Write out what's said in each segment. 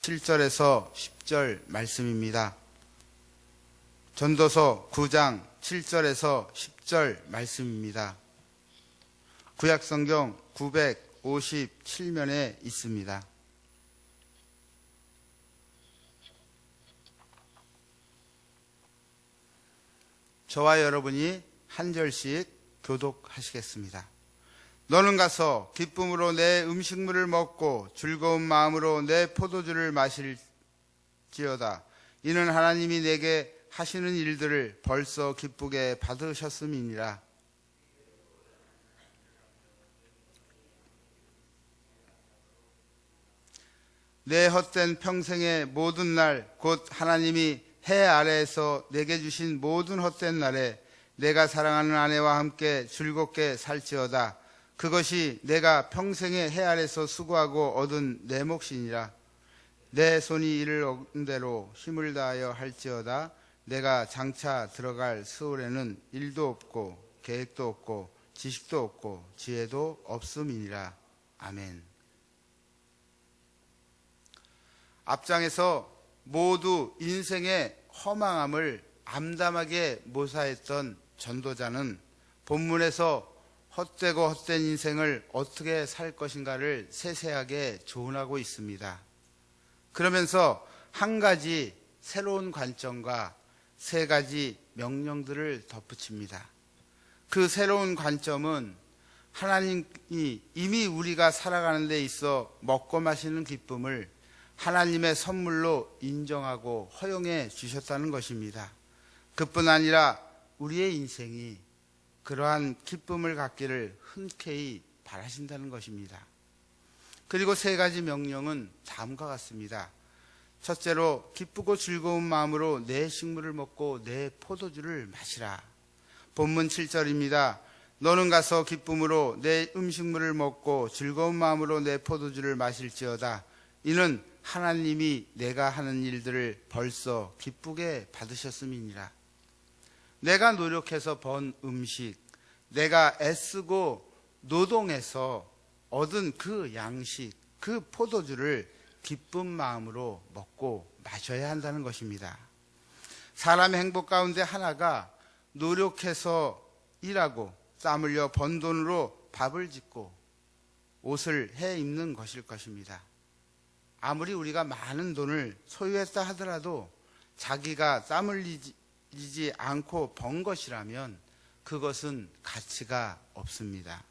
7절에서 10절 말씀입니다. 전도서 9장 7절에서 10절 말씀입니다. 구약성경 957면에 있습니다. 저와 여러분이 한 절씩 교독하시겠습니다. 너는 가서 기쁨으로 내 음식물을 먹고 즐거운 마음으로 내 포도주를 마실지어다. 이는 하나님이 내게 하시는 일들을 벌써 기쁘게 받으셨음이니라. 내 헛된 평생의 모든 날, 곧 하나님이 해 아래에서 내게 주신 모든 헛된 날에 내가 사랑하는 아내와 함께 즐겁게 살지어다. 그것이 내가 평생의 해 아래서 수고하고 얻은 내 몫이니라. 내 손이 이를 얻은 대로 힘을 다하여 할지어다. 내가 장차 들어갈 수월에는 일도 없고 계획도 없고 지식도 없고 지혜도 없음이니라. 아멘. 앞장에서 모두 인생의 허망함을 암담하게 묘사했던 전도자는 본문에서 헛되고 헛된 인생을 어떻게 살 것인가를 세세하게 조언하고 있습니다. 그러면서 한 가지 새로운 관점과 세 가지 명령들을 덧붙입니다. 그 새로운 관점은 하나님이 이미 우리가 살아가는 데 있어 먹고 마시는 기쁨을 하나님의 선물로 인정하고 허용해 주셨다는 것입니다. 그뿐 아니라 우리의 인생이 그러한 기쁨을 갖기를 흔쾌히 바라신다는 것입니다. 그리고 세 가지 명령은 다음과 같습니다. 첫째로 기쁘고 즐거운 마음으로 내 식물을 먹고 내 포도주를 마시라. 본문 7절입니다. 너는 가서 기쁨으로 내 음식물을 먹고 즐거운 마음으로 내 포도주를 마실지어다. 이는 하나님이 내가 하는 일들을 벌써 기쁘게 받으셨음이니라. 내가 노력해서 번 음식, 내가 애쓰고 노동해서 얻은 그 양식, 그 포도주를 기쁜 마음으로 먹고 마셔야 한다는 것입니다. 사람의 행복 가운데 하나가 노력해서 일하고 땀 흘려 번 돈으로 밥을 짓고 옷을 해 입는 것일 것입니다. 아무리 우리가 많은 돈을 소유했다 하더라도 자기가 땀 흘리지 않고 번 것이라면 그것은 가치가 없습니다.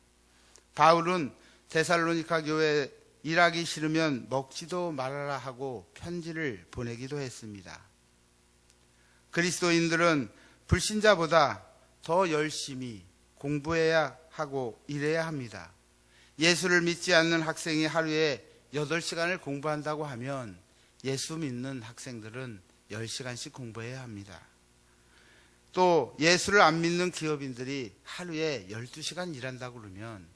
바울은 데살로니카 교회 일하기 싫으면 먹지도 말아라 하고 편지를 보내기도 했습니다. 그리스도인들은 불신자보다 더 열심히 공부해야 하고 일해야 합니다. 예수를 믿지 않는 학생이 하루에 8시간을 공부한다고 하면 예수 믿는 학생들은 10시간씩 공부해야 합니다. 또 예수를 안 믿는 기업인들이 하루에 12시간 일한다고 그러면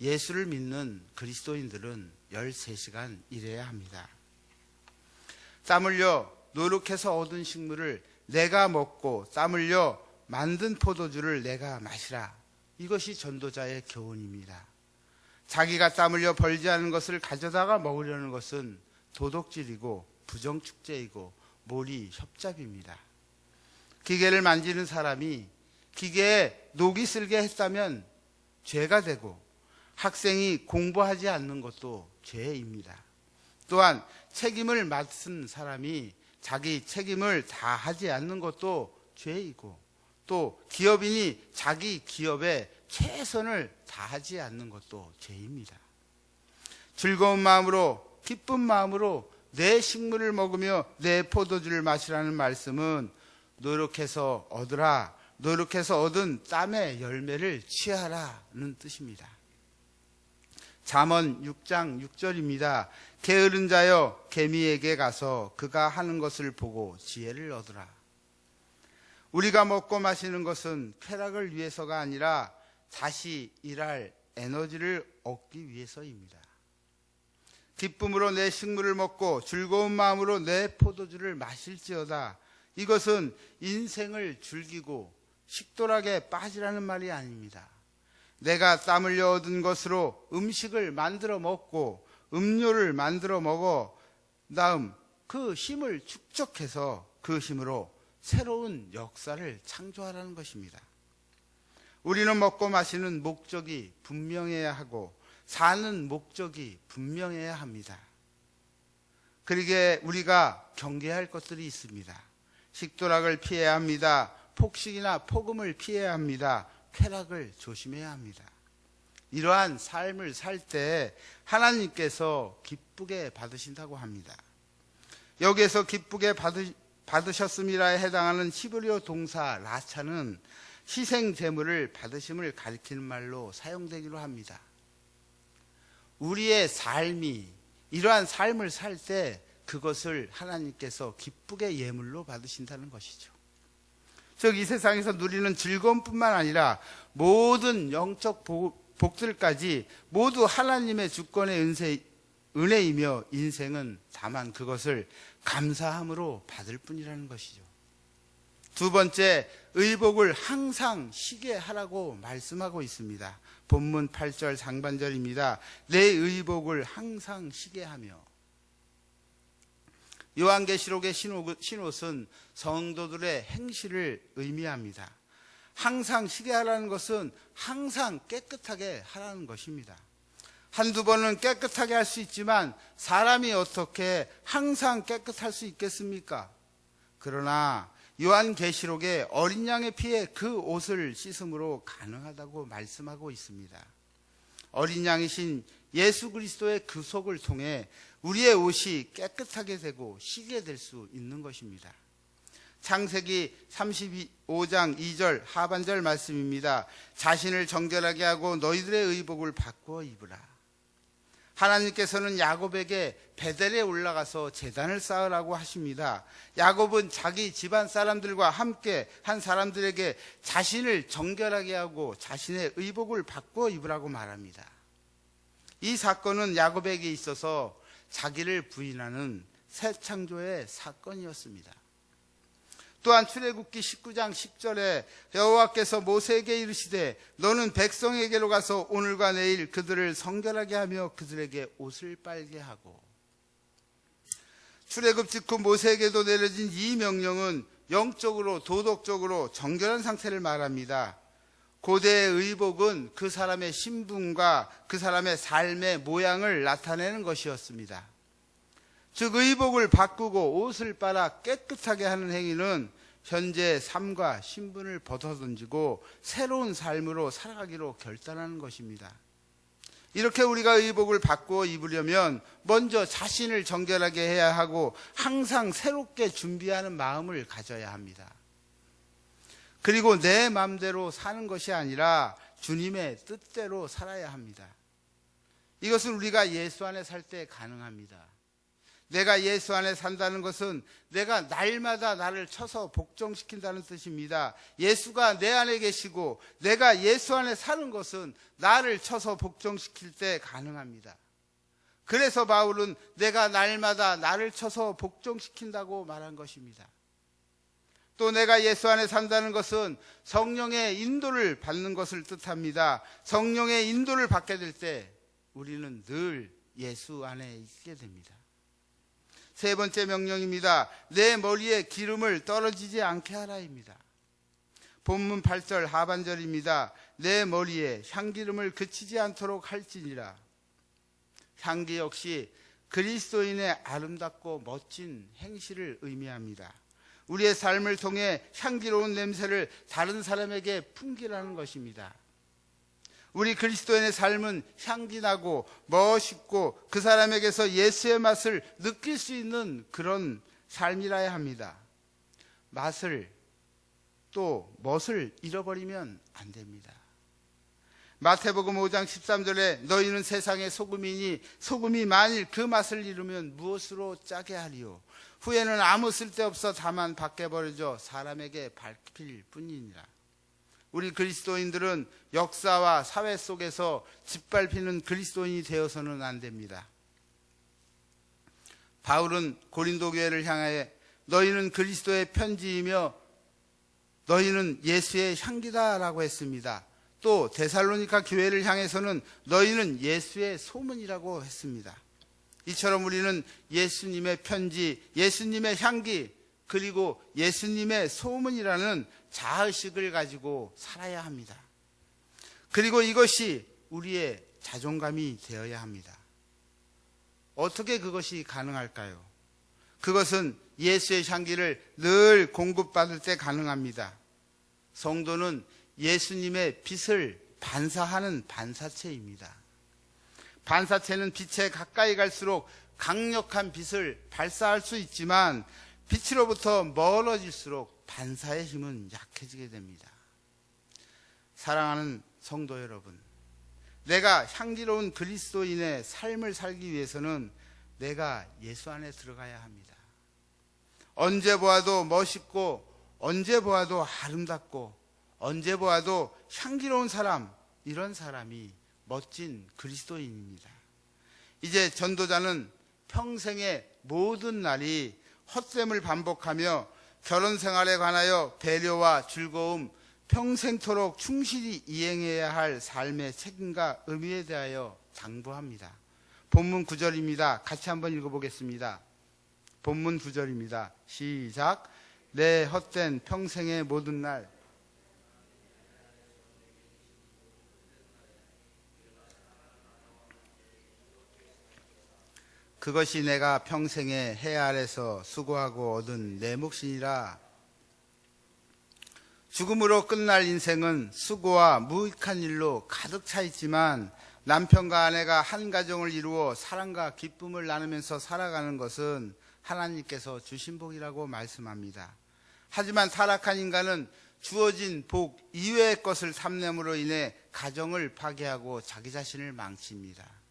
예수를 믿는 그리스도인들은 13시간 일해야 합니다. 땀 흘려 노력해서 얻은 식물을 내가 먹고 땀 흘려 만든 포도주를 내가 마시라. 이것이 전도자의 교훈입니다. 자기가 땀 흘려 벌지 않은 것을 가져다가 먹으려는 것은 도덕질이고 부정축제이고 몰이 협잡입니다. 기계를 만지는 사람이 기계에 녹이 쓸게 했다면 죄가 되고 학생이 공부하지 않는 것도 죄입니다. 또한 책임을 맡은 사람이 자기 책임을 다 하지 않는 것도 죄이고 또 기업인이 자기 기업에 최선을 다하지 않는 것도 죄입니다. 즐거운 마음으로 기쁜 마음으로 내 식물을 먹으며 내 포도주를 마시라는 말씀은 노력해서 얻으라 노력해서 얻은 땀의 열매를 취하라는 뜻입니다. 잠언 6장 6절입니다. 게으른 자여 개미에게 가서 그가 하는 것을 보고 지혜를 얻으라. 우리가 먹고 마시는 것은 쾌락을 위해서가 아니라 다시 일할 에너지를 얻기 위해서입니다. 기쁨으로 내 식물을 먹고 즐거운 마음으로 내 포도주를 마실지어다. 이것은 인생을 즐기고 식도락에 빠지라는 말이 아닙니다. 내가 땀 흘려 얻은 것으로 음식을 만들어 먹고 음료를 만들어 먹어 다음 그 힘을 축적해서 그 힘으로 새로운 역사를 창조하라는 것입니다. 우리는 먹고 마시는 목적이 분명해야 하고 사는 목적이 분명해야 합니다. 그러게 우리가 경계할 것들이 있습니다. 식도락을 피해야 합니다. 폭식이나 폭음을 피해야 합니다. 쾌락을 조심해야 합니다. 이러한 삶을 살 때 하나님께서 기쁘게 받으신다고 합니다. 여기에서 기쁘게 받으, 받으셨음이라에 해당하는 히브리어 동사 라차는 희생 제물을 받으심을 가리키는 말로 사용되기로 합니다. 우리의 삶이 이러한 삶을 살 때 그것을 하나님께서 기쁘게 예물로 받으신다는 것이죠. 즉 이 세상에서 누리는 즐거움뿐만 아니라 모든 영적 복들까지 모두 하나님의 주권의 은세, 은혜이며 인생은 다만 그것을 감사함으로 받을 뿐이라는 것이죠. 두 번째, 의복을 항상 쉬게 하라고 말씀하고 있습니다. 본문 8절 상반절입니다. 내 의복을 항상 쉬게 하며. 요한계시록의 신옷은 성도들의 행실을 의미합니다. 항상 쉬게 하라는 것은 항상 깨끗하게 하라는 것입니다. 한두 번은 깨끗하게 할 수 있지만 사람이 어떻게 항상 깨끗할 수 있겠습니까? 그러나 요한계시록에 어린 양의 피에 그 옷을 씻음으로 가능하다고 말씀하고 있습니다. 어린 양이신 예수 그리스도의 그 속을 통해 우리의 옷이 깨끗하게 되고 쉬게 될 수 있는 것입니다. 창세기 35장 2절 하반절 말씀입니다. 자신을 정결하게 하고 너희들의 의복을 바꾸어 입으라. 하나님께서는 야곱에게 베델에 올라가서 재단을 쌓으라고 하십니다. 야곱은 자기 집안 사람들과 함께 한 사람들에게 자신을 정결하게 하고 자신의 의복을 바꾸어 입으라고 말합니다. 이 사건은 야곱에게 있어서 자기를 부인하는 새 창조의 사건이었습니다. 또한 출애굽기 19장 10절에 여호와께서 모세에게 이르시되 너는 백성에게로 가서 오늘과 내일 그들을 성결하게 하며 그들에게 옷을 빨게 하고 출애굽 직후 모세에게도 내려진 이 명령은 영적으로 도덕적으로 정결한 상태를 말합니다. 고대의 의복은 그 사람의 신분과 그 사람의 삶의 모양을 나타내는 것이었습니다. 즉 의복을 바꾸고 옷을 빨아 깨끗하게 하는 행위는 현재 삶과 신분을 벗어던지고 새로운 삶으로 살아가기로 결단하는 것입니다. 이렇게 우리가 의복을 바꾸어 입으려면 먼저 자신을 정결하게 해야 하고 항상 새롭게 준비하는 마음을 가져야 합니다. 그리고 내 마음대로 사는 것이 아니라 주님의 뜻대로 살아야 합니다. 이것은 우리가 예수 안에 살 때 가능합니다. 내가 예수 안에 산다는 것은 내가 날마다 나를 쳐서 복종시킨다는 뜻입니다. 예수가 내 안에 계시고 내가 예수 안에 사는 것은 나를 쳐서 복종시킬 때 가능합니다. 그래서 바울은 내가 날마다 나를 쳐서 복종시킨다고 말한 것입니다. 또 내가 예수 안에 산다는 것은 성령의 인도를 받는 것을 뜻합니다. 성령의 인도를 받게 될 때 우리는 늘 예수 안에 있게 됩니다. 세 번째 명령입니다. 내 머리에 기름을 떨어지지 않게 하라입니다. 본문 8절 하반절입니다. 내 머리에 향기름을 그치지 않도록 할지니라. 향기 역시 그리스도인의 아름답고 멋진 행실을 의미합니다. 우리의 삶을 통해 향기로운 냄새를 다른 사람에게 풍기라는 것입니다. 우리 그리스도인의 삶은 향기나고 멋있고 그 사람에게서 예수의 맛을 느낄 수 있는 그런 삶이라야 합니다. 맛을 또 멋을 잃어버리면 안 됩니다. 마태복음 5장 13절에 너희는 세상의 소금이니 소금이 만일 그 맛을 잃으면 무엇으로 짜게 하리요 후에는 아무 쓸데없어 다만 밖에 버려져 사람에게 밟힐 뿐이니라. 우리 그리스도인들은 역사와 사회 속에서 짓밟히는 그리스도인이 되어서는 안 됩니다. 바울은 고린도 교회를 향하여 너희는 그리스도의 편지이며 너희는 예수의 향기다라고 했습니다. 또 데살로니카 교회를 향해서는 너희는 예수의 소문이라고 했습니다. 이처럼 우리는 예수님의 편지, 예수님의 향기, 그리고 예수님의 소문이라는 자의식을 가지고 살아야 합니다. 그리고 이것이 우리의 자존감이 되어야 합니다. 어떻게 그것이 가능할까요? 그것은 예수의 향기를 늘 공급받을 때 가능합니다. 성도는 예수님의 빛을 반사하는 반사체입니다. 반사체는 빛에 가까이 갈수록 강력한 빛을 발사할 수 있지만 빛으로부터 멀어질수록 반사의 힘은 약해지게 됩니다. 사랑하는 성도 여러분, 내가 향기로운 그리스도인의 삶을 살기 위해서는 내가 예수 안에 들어가야 합니다. 언제 보아도 멋있고, 언제 보아도 아름답고, 언제 보아도 향기로운 사람, 이런 사람이 멋진 그리스도인입니다. 이제 전도자는 평생의 모든 날이 헛됨을 반복하며 결혼 생활에 관하여 배려와 즐거움, 평생토록 충실히 이행해야 할 삶의 책임과 의미에 대하여 당부합니다. 본문 9절입니다. 같이 한번 읽어보겠습니다. 본문 9절입니다. 시작. 내 헛된 평생의 모든 날 그것이 내가 평생에 해 아래서 수고하고 얻은 내 몫이니라. 죽음으로 끝날 인생은 수고와 무익한 일로 가득 차 있지만 남편과 아내가 한 가정을 이루어 사랑과 기쁨을 나누면서 살아가는 것은 하나님께서 주신 복이라고 말씀합니다. 하지만 타락한 인간은 주어진 복 이외의 것을 삼냄으로 인해 가정을 파괴하고 자기 자신을 망칩니다.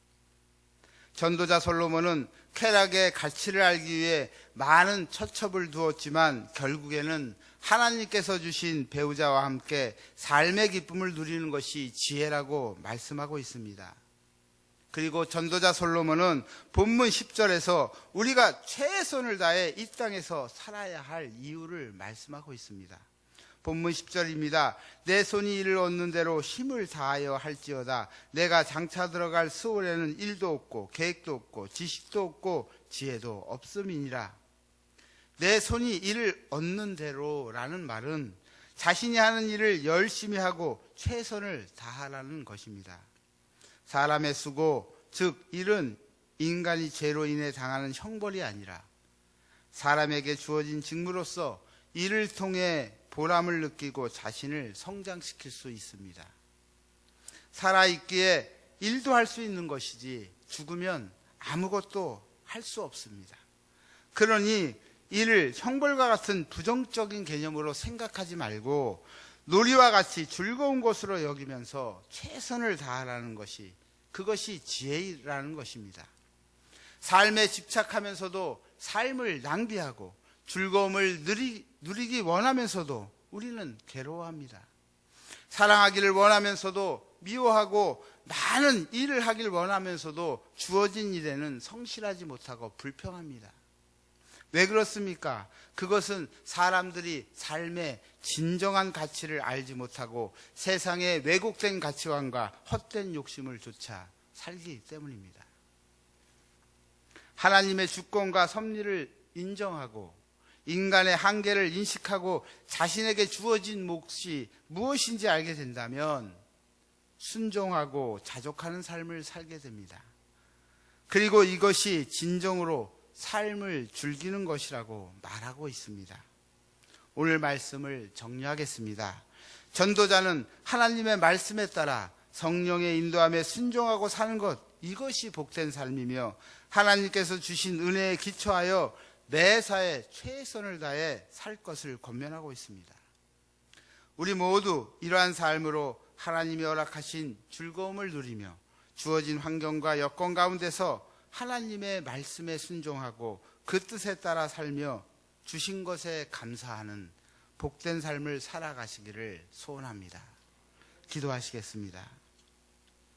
전도자 솔로몬은 쾌락의 가치를 알기 위해 많은 처첩을 두었지만 결국에는 하나님께서 주신 배우자와 함께 삶의 기쁨을 누리는 것이 지혜라고 말씀하고 있습니다. 그리고 전도자 솔로몬은 본문 10절에서 우리가 최선을 다해 이 땅에서 살아야 할 이유를 말씀하고 있습니다. 본문 10절입니다. 내 손이 이를 얻는 대로 힘을 다하여 할지어다. 내가 장차 들어갈 수월에는 일도 없고 계획도 없고 지식도 없고 지혜도 없음이니라. 내 손이 이를 얻는 대로라는 말은 자신이 하는 일을 열심히 하고 최선을 다하라는 것입니다. 사람의 수고, 즉 일은 인간이 죄로 인해 당하는 형벌이 아니라 사람에게 주어진 직무로서 이를 통해 보람을 느끼고 자신을 성장시킬 수 있습니다. 살아있기에 일도 할 수 있는 것이지 죽으면 아무것도 할 수 없습니다. 그러니 이를 형벌과 같은 부정적인 개념으로 생각하지 말고 놀이와 같이 즐거운 것으로 여기면서 최선을 다하라는 것이 그것이 지혜라는 것입니다. 삶에 집착하면서도 삶을 낭비하고 즐거움을 누리, 누리기 원하면서도 우리는 괴로워합니다. 사랑하기를 원하면서도 미워하고 많은 일을 하길 원하면서도 주어진 일에는 성실하지 못하고 불평합니다. 왜 그렇습니까? 그것은 사람들이 삶의 진정한 가치를 알지 못하고 세상의 왜곡된 가치관과 헛된 욕심을 조차 살기 때문입니다. 하나님의 주권과 섭리를 인정하고 인간의 한계를 인식하고 자신에게 주어진 몫이 무엇인지 알게 된다면 순종하고 자족하는 삶을 살게 됩니다. 그리고 이것이 진정으로 삶을 즐기는 것이라고 말하고 있습니다. 오늘 말씀을 정리하겠습니다. 전도자는 하나님의 말씀에 따라 성령의 인도함에 순종하고 사는 것, 이것이 복된 삶이며 하나님께서 주신 은혜에 기초하여 매사에 최선을 다해 살 것을 권면하고 있습니다. 우리 모두 이러한 삶으로 하나님이 허락하신 즐거움을 누리며 주어진 환경과 여건 가운데서 하나님의 말씀에 순종하고 그 뜻에 따라 살며 주신 것에 감사하는 복된 삶을 살아가시기를 소원합니다. 기도하시겠습니다.